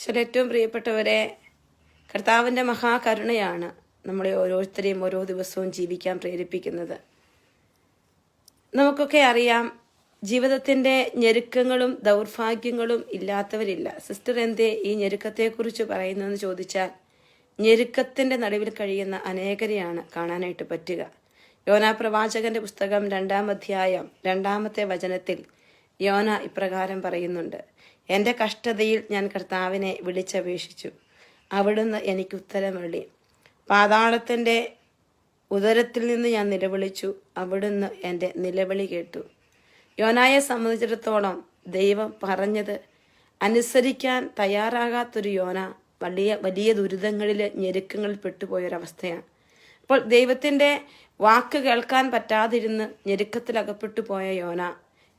ഈശ്വര ഏറ്റവും പ്രിയപ്പെട്ടവരെ കർത്താവിന്റെ മഹാകരുണയാണ് നമ്മളെ ഓരോരുത്തരെയും ഓരോ ദിവസവും ജീവിക്കാൻ പ്രേരിപ്പിക്കുന്നത്. നമുക്കൊക്കെ അറിയാം ജീവിതത്തിന്റെ ഞെരുക്കങ്ങളും ദൗർഭാഗ്യങ്ങളും ഇല്ലാത്തവരില്ല. സിസ്റ്റർ എന്തേ ഈ ഞെരുക്കത്തെക്കുറിച്ച് പറയുന്നതെന്ന് ചോദിച്ചാൽ ഞെരുക്കത്തിന്റെ നടുവിൽ കഴിയുന്ന അനേകരെയാണ് കാണാനായിട്ട് പറ്റുക. യോനാ പ്രവാചകന്റെ പുസ്തകം രണ്ടാം അധ്യായം രണ്ടാമത്തെ വചനത്തിൽ യോന ഇപ്രകാരം പറയുന്നുണ്ട് എന്റെ കഷ്ടതയിൽ ഞാൻ കർത്താവിനെ വിളിച്ചപേക്ഷിച്ചു. അവിടുന്ന് എനിക്ക് ഉത്തരമള്ളി പാതാളത്തിന്റെ ഉദരത്തിൽ നിന്ന് ഞാൻ നിലവിളിച്ചു. അവിടുന്ന് എന്റെ നിലവിളി കേട്ടു. യോനായെ സംബന്ധിച്ചിടത്തോളം ദൈവം പറഞ്ഞത് അനുസരിക്കാൻ തയ്യാറാകാത്തൊരു യോന വലിയ വലിയ ദുരിതങ്ങളിൽ ഞെരുക്കങ്ങളിൽ പെട്ടുപോയൊരവസ്ഥയാണ്. അപ്പോൾ ദൈവത്തിന്റെ വാക്ക് കേൾക്കാൻ പറ്റാതിരുന്ന് ഞെരുക്കത്തിൽ അകപ്പെട്ടു പോയ യോന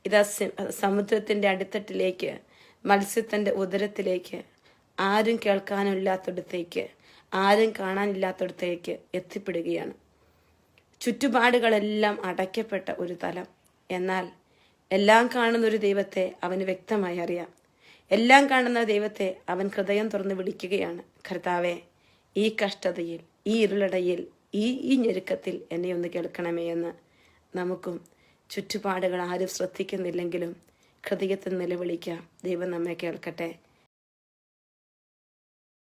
ഇതാ സമുദ്രത്തിന്റെ അടിത്തട്ടിലേക്ക് മത്സ്യത്തിന്റെ ഉദരത്തിലേക്ക് ആരും കേൾക്കാനില്ലാത്തടത്തേക്ക് ആരും കാണാനില്ലാത്തടത്തേക്ക് എത്തിപ്പെടുകയാണ്. ചുറ്റുപാടുകളെല്ലാം അടയ്ക്കപ്പെട്ട ഒരു തലം. എന്നാൽ എല്ലാം കാണുന്ന ഒരു ദൈവത്തെ അവന് വ്യക്തമായി അറിയാം. എല്ലാം കാണുന്ന ദൈവത്തെ അവൻ ഹൃദയം തുറന്ന് വിളിക്കുകയാണ്. കർത്താവെ ഈ കഷ്ടതയിൽ ഈ ഇരുളടയിൽ ഈ ഈ ഞെരുക്കത്തിൽ എന്നെ ഒന്ന് കേൾക്കണമേ എന്ന് നമുക്കും ചുറ്റുപാടുകൾ ആരും ശ്രദ്ധിക്കുന്നില്ലെങ്കിലും ഹൃദയത്തിൽ നിലവിളിക്കാം ദൈവം നമ്മെ കേൾക്കട്ടെ.